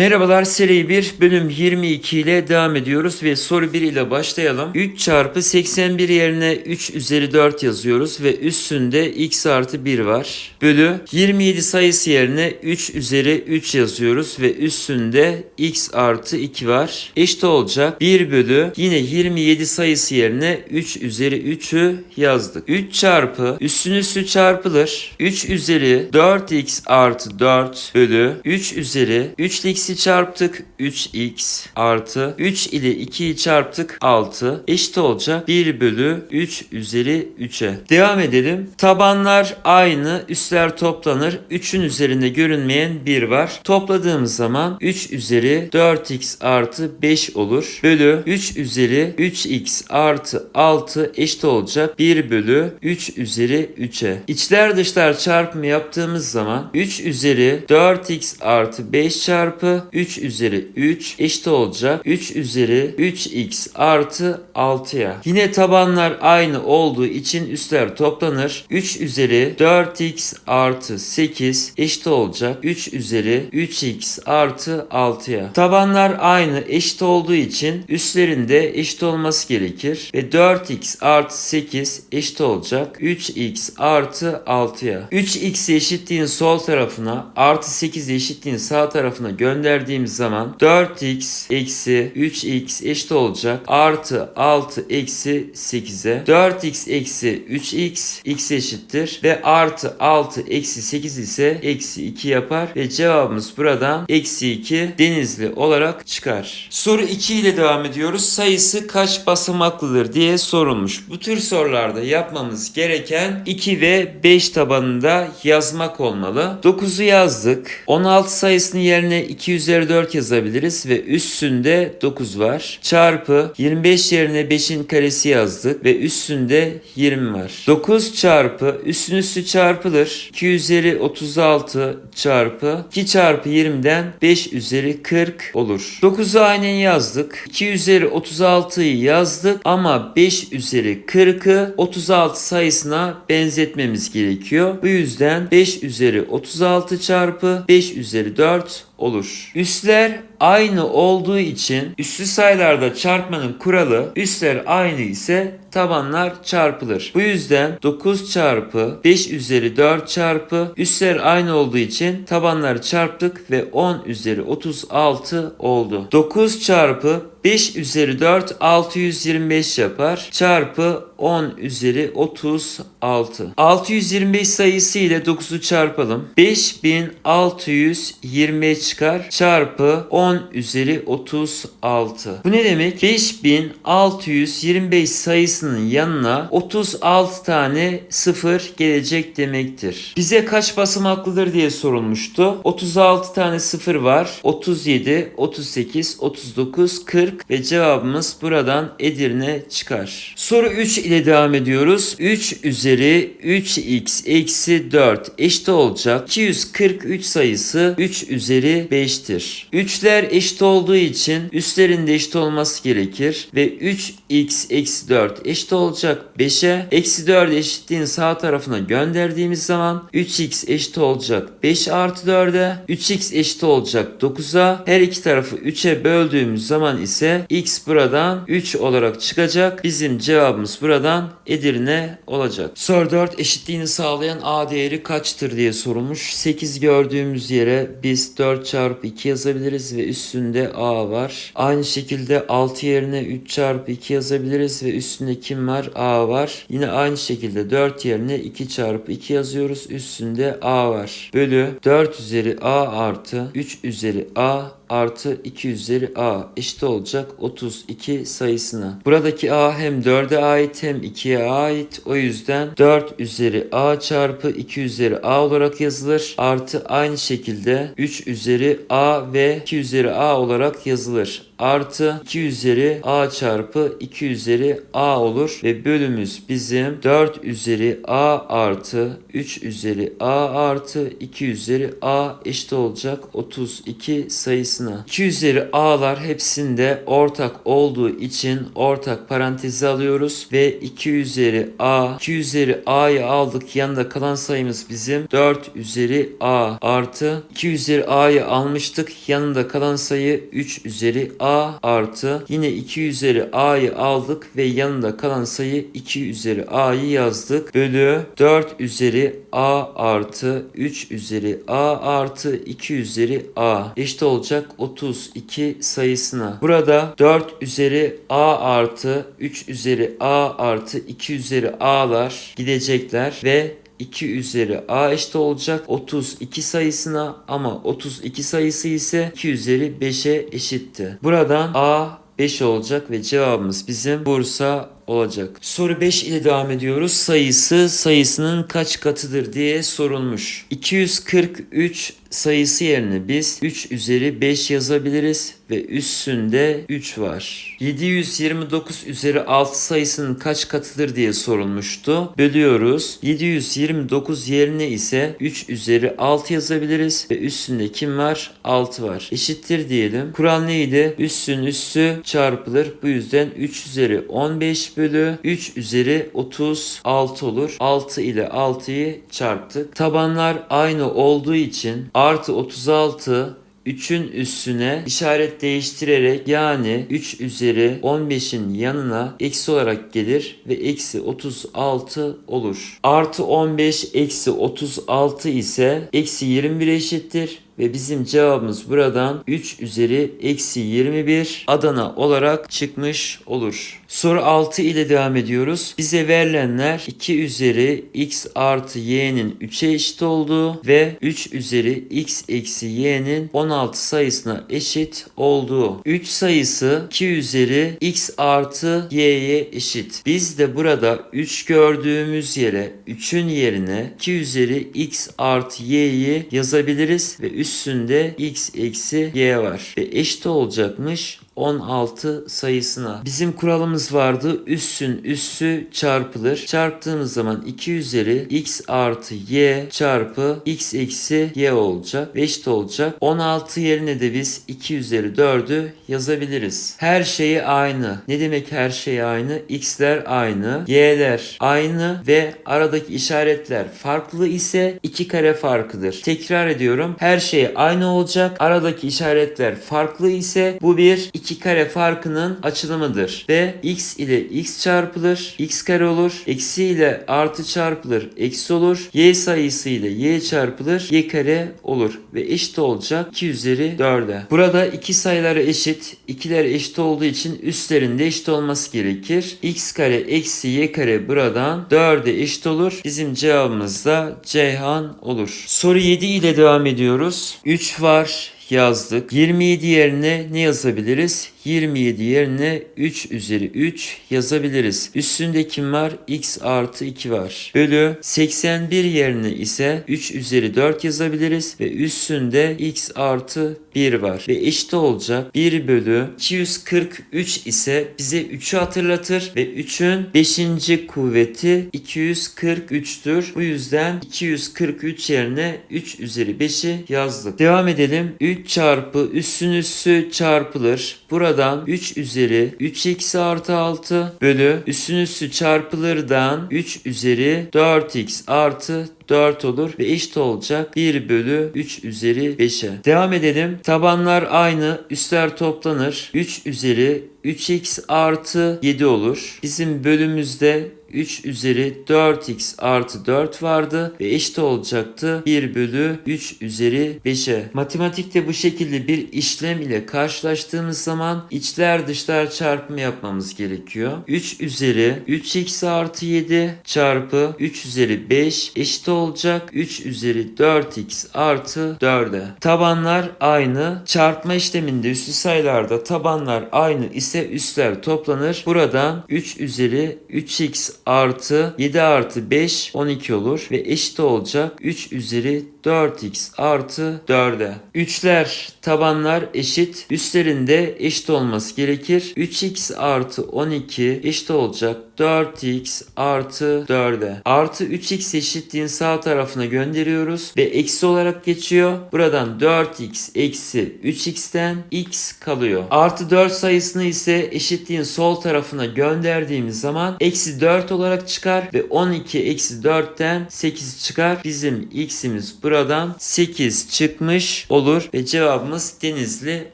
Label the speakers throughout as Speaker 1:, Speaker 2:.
Speaker 1: Merhabalar seri 1 bölüm 22 ile devam ediyoruz ve soru 1 ile başlayalım. 3 çarpı 81 yerine 3 üzeri 4 yazıyoruz ve üstünde x artı 1 var. Bölü 27 sayısı yerine 3 üzeri 3 yazıyoruz ve üstünde x artı 2 var. Eşit olacak 1 bölü yine 27 sayısı yerine 3 üzeri 3'ü yazdık. 3 çarpı üstün üstü çarpılır. 3 üzeri 4x artı 4 bölü 3 üzeri 3 ile x'i çarptık 3x artı 3 ile 2'yi çarptık 6 eşit olacak 1 bölü 3 üzeri 3'e. Devam edelim. Tabanlar aynı üstler toplanır. 3'ün üzerinde görünmeyen 1 var. Topladığımız zaman 3 üzeri 4x artı 5 olur. Bölü 3 üzeri 3x artı 6 eşit olacak 1 bölü 3 üzeri 3'e. İçler dışlar çarpımı yaptığımız zaman 3 üzeri 4x artı 5 çarpı 3 üzeri 3 eşit olacak 3 üzeri 3x artı 6'ya. Yine tabanlar aynı olduğu için üstler toplanır. 3 üzeri 4x artı 8 eşit olacak 3 üzeri 3x artı 6'ya. Tabanlar aynı eşit olduğu için üstlerinde eşit olması gerekir ve 4x artı 8 eşit olacak 3x artı 6'ya. 3x eşitliğin sol tarafına artı 8 eşitliğin sağ tarafına gönderdiğimiz zaman 4x eksi 3x eşit olacak artı 6 eksi 8'e 4x eksi 3x x eşittir ve artı 6 eksi 8 ise eksi 2 yapar ve cevabımız buradan eksi 2 denizli olarak çıkar. Soru 2 ile devam ediyoruz. Sayısı kaç basamaklıdır diye sorulmuş. Bu tür sorularda yapmamız gereken 2 ve 5 tabanında yazmak olmalı. 9'u yazdık. 16 sayısının yerine 2 üzeri 4 yazabiliriz ve üstünde 9 var. Çarpı 25 yerine 5'in karesi yazdık ve üstünde 20 var. 9 çarpı üstün üstü çarpılır. 2 üzeri 36 çarpı 2 çarpı 20'den 5 üzeri 40 olur. 9'u aynen yazdık. 2 üzeri 36'yı yazdık ama 5 üzeri 40'ı 36 sayısına benzetmemiz gerekiyor. Bu yüzden 5 üzeri 36 çarpı 5 üzeri 4 olur. Üstler aynı olduğu için üslü sayılarda çarpmanın kuralı üstler aynı ise tabanlar çarpılır. Bu yüzden 9 çarpı 5 üzeri 4 çarpı üstler aynı olduğu için tabanları çarptık ve 10 üzeri 36 oldu. 9 çarpı 5 üzeri 4 625 yapar. Çarpı 10 üzeri 36. 625 sayısı ile 9'u çarpalım. 5625 çıkar. Çarpı 10 üzeri 36. Bu ne demek? 5625 sayısının yanına 36 tane sıfır gelecek demektir. Bize kaç basamaklıdır diye sorulmuştu. 36 tane sıfır var. 37, 38, 39, 40 ve cevabımız buradan Edirne çıkar. Soru 3 ile devam ediyoruz. 3 üzeri 3x eksi 4 eşit olacak. 243 sayısı 3 üzeri 5'tir. 3'ler eşit olduğu için üstlerinde eşit olması gerekir ve 3x eksi 4 eşit olacak 5'e. Eksi 4 eşitliğin sağ tarafına gönderdiğimiz zaman 3x eşit olacak 5 artı 4'e. 3x eşit olacak 9'a. Her iki tarafı 3'e böldüğümüz zaman ise x buradan 3 olarak çıkacak. Bizim cevabımız buradan Edirne olacak. Soru 4 eşitliğini sağlayan a değeri kaçtır diye sorulmuş. 8 gördüğümüz yere biz 4 çarpı 2 yazabiliriz ve üstünde a var. Aynı şekilde 6 yerine 3 çarpı 2 yazabiliriz ve üstünde kim var? a var. Yine aynı şekilde 4 yerine 2 çarpı 2 yazıyoruz. Üstünde a var. Bölü 4 üzeri a artı 3 üzeri a artı 2 üzeri a eşit olacak 32 sayısına. Buradaki a hem 4'e ait hem 2'ye ait. O yüzden 4 üzeri a çarpı 2 üzeri a olarak yazılır. Artı aynı şekilde 3 üzeri a ve 2 üzeri a olarak yazılır. Artı 2 üzeri a çarpı 2 üzeri a olur. Ve bölümümüz bizim 4 üzeri a artı 3 üzeri a artı 2 üzeri a eşit olacak 32 sayısına. 2 üzeri a'lar hepsinde ortak olduğu için ortak parantezi alıyoruz. Ve 2 üzeri a 2 üzeri a'yı aldık. Yanında kalan sayımız bizim 4 üzeri a artı 2 üzeri a'yı almıştık. Yanında kalan sayı 3 üzeri a artı. Yine 2 üzeri a'yı aldık ve yanında kalan sayı 2 üzeri a'yı yazdık. Bölü 4 üzeri a artı 3 üzeri a artı 2 üzeri a. Eşit olacak 32 sayısına. Burada 4 üzeri a artı 3 üzeri a artı 2 üzeri a'lar gidecekler ve 2 üzeri a eşit olacak 32 sayısına ama 32 sayısı ise 2 üzeri 5'e eşitti. Buradan a 5 olacak ve cevabımız bizim Bursa olacak. Soru 5 ile devam ediyoruz. Sayısı sayısının kaç katıdır diye sorulmuş. 243 sayısı yerine biz 3 üzeri 5 yazabiliriz ve üstünde 3 var. 729 üzeri 6 sayısının kaç katıdır diye sorulmuştu. Bölüyoruz. 729 yerine ise 3 üzeri 6 yazabiliriz ve üstünde kim var? 6 var. Eşittir diyelim. Kural neydi? Üssün üssü çarpılır. Bu yüzden 3 üzeri 15 bölü 3 üzeri 36 olur. 6 ile 6'yı çarptık. Tabanlar aynı olduğu için artı 36 3'ün üstüne işaret değiştirerek yani 3 üzeri 15'in yanına eksi olarak gelir ve eksi 36 olur. Artı 15 eksi 36 ise eksi 21 eşittir ve bizim cevabımız buradan 3 üzeri eksi 21 Adana olarak çıkmış olur. Soru 6 ile devam ediyoruz. Bize verilenler 2 üzeri x artı y'nin 3'e eşit olduğu ve 3 üzeri x eksi y'nin 16 sayısına eşit olduğu. 3 sayısı 2 üzeri x artı y'ye eşit. Biz de burada 3 gördüğümüz yere 3'ün yerine 2 üzeri x artı y'yi yazabiliriz ve üstünde x eksi y var. Ve eşit olacakmış 16 sayısına. Bizim kuralımız vardı. Üssün üssü çarpılır. Çarptığımız zaman 2 üzeri x artı y çarpı x eksi y olacak. Ve eşit olacak. 16 yerine de biz 2 üzeri 4'ü yazabiliriz. Her şeyi aynı. Ne demek her şey aynı? x'ler aynı. y'ler aynı ve aradaki işaretler farklı ise 2 kare farkıdır. Tekrar ediyorum. Her şey aynı olacak. Aradaki işaretler farklı ise bu bir 2 kare farkının açılımıdır. Ve x ile x çarpılır. x kare olur. Eksi ile artı çarpılır. Eksi olur. y sayısı ile y çarpılır. y kare olur. Ve eşit olacak 2 üzeri 4'e. Burada iki sayıları eşit. ikiler eşit olduğu için üstlerinde eşit olması gerekir. x kare eksi y kare buradan 4'e eşit olur. Bizim cevabımız da Ceyhan olur. Soru 7 ile devam ediyoruz. 3 var yazdık. 27 yerine ne yazabiliriz? 27 yerine 3 üzeri 3 yazabiliriz. Üstünde kim var? x artı 2 var. Bölü 81 yerine ise 3 üzeri 4 yazabiliriz ve üstünde x artı 1 var. Ve eşit olacak 1 bölü 243 ise bize 3'ü hatırlatır ve 3'ün 5. kuvveti 243'tür. Bu yüzden 243 yerine 3 üzeri 5'i yazdık. Devam edelim. 3 çarpı üssün üssü çarpılır. Buradan 3 üzeri 3 eksi artı 6 bölü üssün üssü çarpılırdan 3 üzeri 4x artı 4 olur ve eşit olacak 1 bölü 3 üzeri 5'e. Devam edelim. Tabanlar aynı. Üstler toplanır. 3 üzeri 3x artı 7 olur. Bizim bölümümüzde 3 üzeri 4x artı 4 vardı ve eşit olacaktı 1 bölü 3 üzeri 5'e. Matematikte bu şekilde bir işlem ile karşılaştığımız zaman içler dışlar çarpımı yapmamız gerekiyor. 3 üzeri 3x artı 7 çarpı 3 üzeri 5 eşit olacak 3 üzeri 4x artı 4'e. Tabanlar aynı. Çarpma işleminde üslü sayılarda tabanlar aynı ise üstler toplanır. Buradan 3 üzeri 3x artı 7 artı 5 12 olur ve eşit olacak 3 üzeri 4x artı 4'e. Üçler tabanlar eşit. Üstlerinde eşit olması gerekir. 3x artı 12 eşit olacak 4x artı 4'e. Artı 3x eşitliğin sağ tarafına gönderiyoruz ve eksi olarak geçiyor. Buradan 4x eksi 3x'ten x kalıyor. Artı 4 sayısını ise eşitliğin sol tarafına gönderdiğimiz zaman eksi 4 olarak çıkar ve 12 eksi 4'ten 8 çıkar. Bizim x'imiz buradan 8 çıkmış olur ve cevabımız Denizli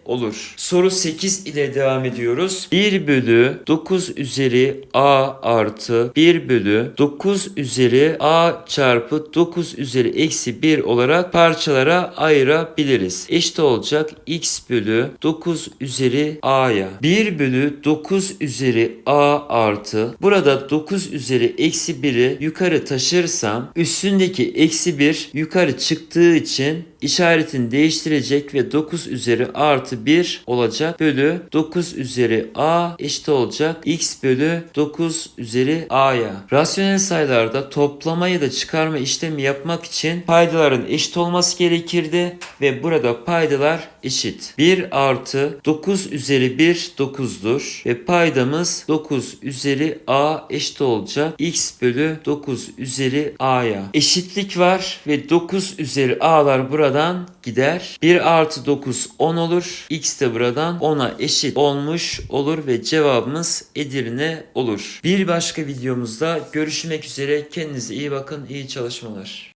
Speaker 1: olur. Soru 8 ile devam ediyoruz. 1 bölü 9 üzeri a artı 1 bölü 9 üzeri a çarpı 9 üzeri eksi 1 olarak parçalara ayırabiliriz. Eşit olacak x bölü 9 üzeri a'ya. 1 bölü 9 üzeri a artı burada 9 üzeri eksi 1'i yukarı taşırsam üstündeki eksi 1 yukarı çıktığı için işaretini değiştirecek ve 9 üzeri artı 1 olacak bölü 9 üzeri a eşit olacak x bölü 9 üzeri a'ya. Rasyonel sayılarda toplama ya da çıkarma işlemi yapmak için paydaların eşit olması gerekirdi ve burada paydalar eşit. 1 artı 9 üzeri 1 9'dur ve paydamız 9 üzeri a eşit olacak x bölü 9 üzeri a'ya. Eşitlik var ve 9 üzeri a'lar buradan gider. 1 artı 9 10 olur. X de buradan 10'a eşit olmuş olur ve cevabımız Edirne olur. Bir başka videomuzda görüşmek üzere. Kendinize iyi bakın. İyi çalışmalar.